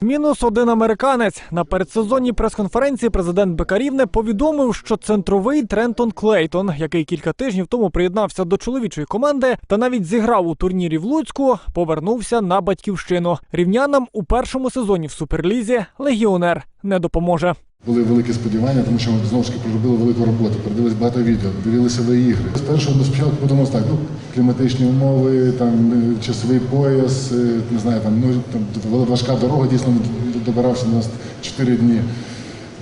Мінус один американець на передсезонній прес-конференції президент Бекарівне повідомив, що центровий Трентон Клейтон, який кілька тижнів тому приєднався до чоловічої команди та навіть зіграв у турнірі в Луцьку, повернувся на батьківщину. Рівнянам у першому сезоні в суперлізі легіонер не допоможе. Були великі сподівання, тому що ми знову ж таки проробили велику роботу, передивились багато відео, дивилися ви ігри. Спершу до спочатку подумав так, ну кліматичні умови, там е, часовий пояс, е, не знаю, там ну там важка дорога, дійсно добирався на нас 4 дні.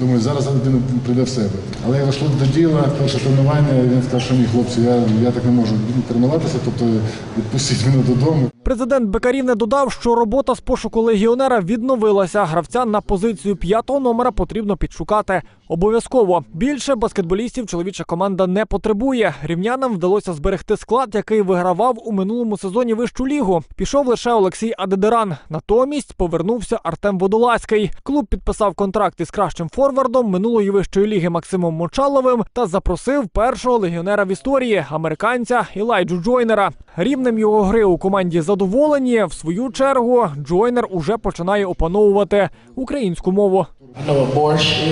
Думаю, зараз він прийде в себе. Але я вийшло до діла, перше тренування, він сказав, що ні, хлопці, я, я так не можу тренуватися, тобто відпустіть мене додому. Президент Бекарівне додав, що робота з пошуку легіонера відновилася. Гравця на позицію п'ятого номера потрібно підшукати обов'язково. Більше баскетболістів чоловіча команда не потребує. Рівнянам вдалося зберегти склад, який вигравав у минулому сезоні вищу лігу. Пішов лише Олексій Адедеран. Натомість повернувся Артем Водолазький. Клуб підписав контракт із кращим форвардом минулої вищої ліги Максимом Мочаловим та запросив першого легіонера в історії американця Ілайджу Джойнера. Рівнем його гри у команді задоволені. В свою чергу Джойнер уже починає опановувати українську мову. Борщ.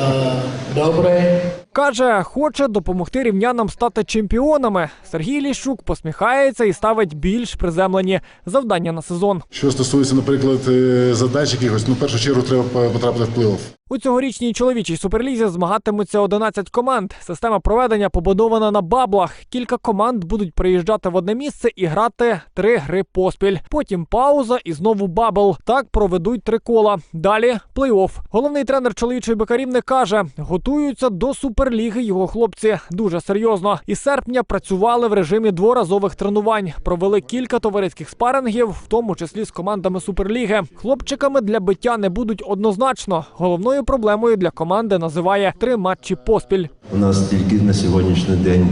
Uh, добре. Каже, хоче допомогти рівнянам стати чемпіонами. Сергій Ліщук посміхається і ставить більш приземлені завдання на сезон. Що стосується, наприклад, е, задач якихось, ну в першу чергу треба потрапити в плей-офф. У цьогорічній чоловічій суперлізі змагатимуться 11 команд. Система проведення побудована на баблах. Кілька команд будуть приїжджати в одне місце і грати три гри поспіль. Потім пауза і знову бабл. Так проведуть три кола. Далі плей-офф. Головний тренер чоловічої бекарівни каже, готуються до суперліги його хлопці дуже серйозно. Із серпня працювали в режимі дворазових тренувань. Провели кілька товариських спарингів, в тому числі з командами суперліги. Хлопчиками для биття не будуть однозначно. Головною проблемою для команди називає три матчі поспіль. У нас тільки на сьогоднішній день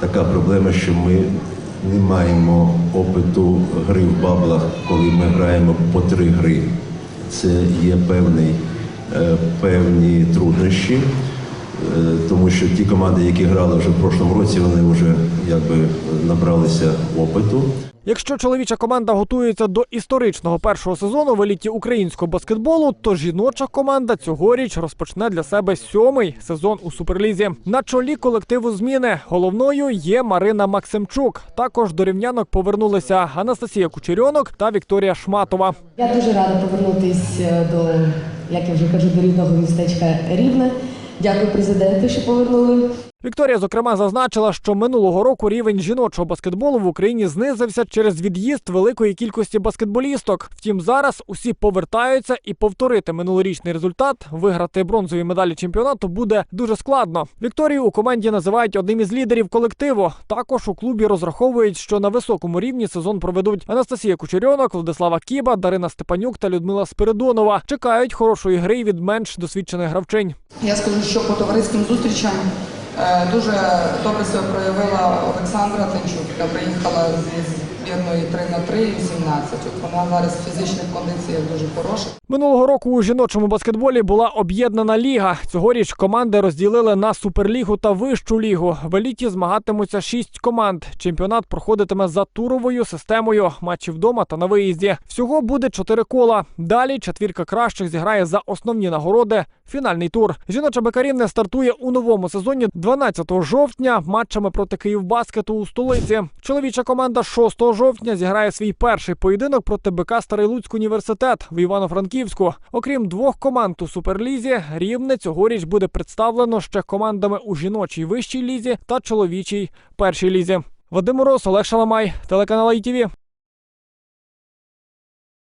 така проблема, що ми не маємо опиту гри в баблах, коли ми граємо по три гри. Це є певний, е, певні труднощі, е, тому що ті команди, які грали вже в прошлому році, вони вже якби набралися опиту. Якщо чоловіча команда готується до історичного першого сезону в еліті українського баскетболу, то жіноча команда цьогоріч розпочне для себе сьомий сезон у суперлізі. На чолі колективу зміни головною є Марина Максимчук. Також до рівнянок повернулися Анастасія Кучерьонок та Вікторія Шматова. Я дуже рада повернутись е, до, як я вже кажу, до рідного містечка Рівне. Дякую президенту, що повернули. Вікторія, зокрема, зазначила, що минулого року рівень жіночого баскетболу в Україні знизився через від'їзд великої кількості баскетболісток. Втім, зараз усі повертаються і повторити минулорічний результат, виграти бронзові медалі чемпіонату буде дуже складно. Вікторію у команді називають одним із лідерів колективу. Також у клубі розраховують, що на високому рівні сезон проведуть Анастасія Кучерьонок, Владислава Кіба, Дарина Степанюк та Людмила Спиридонова. Чекають хорошої гри від менш досвідчених гравчинь. Я скажу, що по товариським зустрічам дуже добре себе проявила Олександра Тинчук, яка приїхала зі збірної 3 на 3 і 17. От вона зараз в фізичних кондиціях дуже хороша. Минулого року у жіночому баскетболі була об'єднана ліга. Цьогоріч команди розділили на суперлігу та вищу лігу. В еліті змагатимуться шість команд. Чемпіонат проходитиме за туровою системою матчів вдома та на виїзді. Всього буде чотири кола. Далі четвірка кращих зіграє за основні нагороди. Фінальний тур. Жіноча Бекарівне стартує у новому сезоні 12 жовтня матчами проти Київбаскету у столиці. Чоловіча команда 6 жовтня зіграє свій перший поєдинок проти БК Старий Луцький університет в Івано-Франківську. Окрім двох команд у суперлізі, рівне цьогоріч буде представлено ще командами у жіночій вищій лізі та чоловічій першій лізі. Вадим Мороз, Олег Шаламай, телеканал ITV.